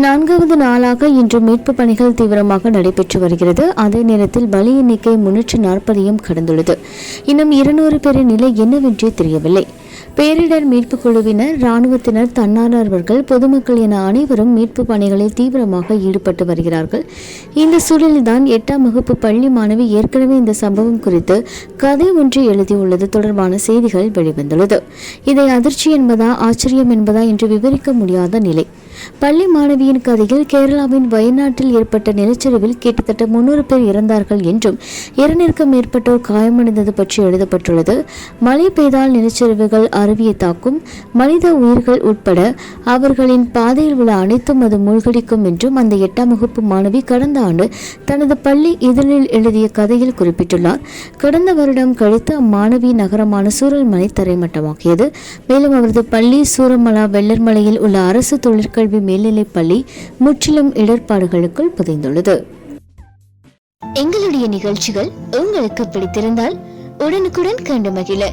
நான்காவது நாளாக இன்று மீட்பு பணிகள் தீவிரமாக நடைபெற்று வருகிறது. அதே நேரத்தில் பலி எண்ணிக்கை முன்னூற்று நாற்பதையும் கடந்துள்ளது. இன்னும் இருநூறு பேரின் நிலை என்னவென்றே தெரியவில்லை. பேரிடர் மீட்பு குழுவினர் ராணுவத்தினர் தன்னார்வர்கள் பொதுமக்கள் என அனைவரும் மீட்பு பணிகளில் தீவிரமாக ஈடுபட்டு வருகிறார்கள். இந்த சூழலில்தான் எட்டாம் வகுப்பு பள்ளி மாணவி ஏற்கனவே இந்த சம்பவம் குறித்து கதை ஒன்று எழுதியுள்ளது தொடர்பான செய்திகள் வெளிவந்துள்ளது. இதை அதிர்ச்சி என்பதா ஆச்சரியம் என்பதா என்று விவரிக்க முடியாத நிலை. பள்ளி மாணவியின் கதையில் கேரளாவின் வயநாட்டில் ஏற்பட்ட நிலச்சரிவில் கிட்டத்தட்ட முன்னூறு பேர் இறந்தார்கள் என்றும் இருநூறுக்கும் மேற்பட்டோர் காயமடைந்தது பற்றி எழுதப்பட்டுள்ளது. மழை பெய்தால் நிலச்சரிவுகள் அருவியை தாக்கும் மனித உயிர்கள் உட்பட அவர்களின் பாதையில் உள்ள அனைத்தும் அது மூழ்கடிக்கும் என்றும் அந்த எட்டாம் வகுப்பு மாணவி கடந்த ஆண்டு தனது பள்ளி இதழில் எழுதிய கதையில் குறிப்பிட்டுள்ளார். கடந்த வருடம் கழித்து அம்மாணவி நகரமான சூரல்மலை தரைமட்டமாக்கியது. மேலும் அவரது பள்ளி சூரமலா வெள்ளர்மலையில் உள்ள அரசு தொழிற்கல்வி மேல்நிலைப் பள்ளி முற்றிலும் இடர்பாடுகளுக்குள் புதைந்துள்ளது. எங்களுடைய நிகழ்ச்சிகள் உங்களுக்கு பிடித்திருந்தால் உடனுக்குடன் கண்டு மகிழ.